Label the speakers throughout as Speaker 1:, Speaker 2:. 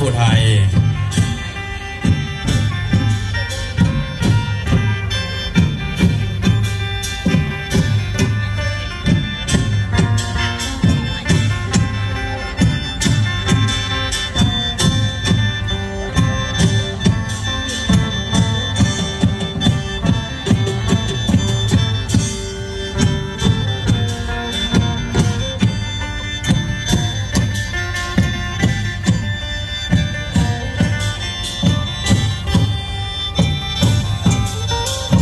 Speaker 1: ผู้ไทย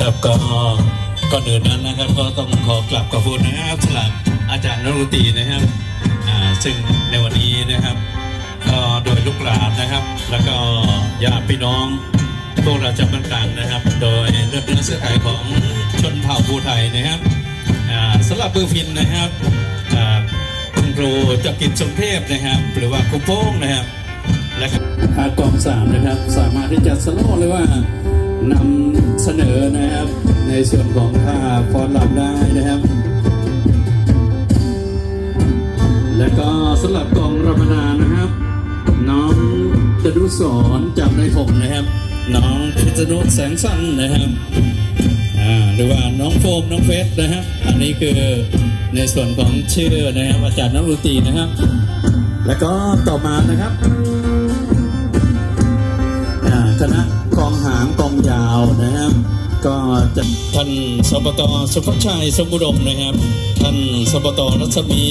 Speaker 1: ครับก็ก่อนอื่นนั้นนะครับ ก็ต้องขอกลับขอบคุณนะครับสำหรับอาจารย์นรุตีนะครับซึ่งในวันนี้นะครับ ก็โดยลูกหลานนะครับ แล้วก็ญาติพี่น้องพวกเราจำต่างๆนะครับ โดยเลือดเนื้อเสื้อไขของชนเผ่าภูไทยนะครับสำหรับเบอร์ฟินนะครับคุณครูจักริดสมเทพนะครับ หรือว่าครูโป้งนะครับและกองสามนะครับ สามารถที่จะสโลว์เลยว่านำ สนอนะครับ ในส่วนของท่าฟอนลำได้นะครับ และก็สำหรับกองรำนานะครับ น้องจนุสรจากในผมนะครับ น้องพิษณุแสงสั้นนะครับหรือว่าน้องโฟมน้องเฟสนะครับ อันนี้คือในส่วนของชื่อนะครับอาจารย์นักดนตรีนะครับ แล้วก็ต่อมานะครับคณะกองหางกองยาว ก็จะท่านสปตสุภชัยสมบุดมนะครับ ท่านสปตรัศมี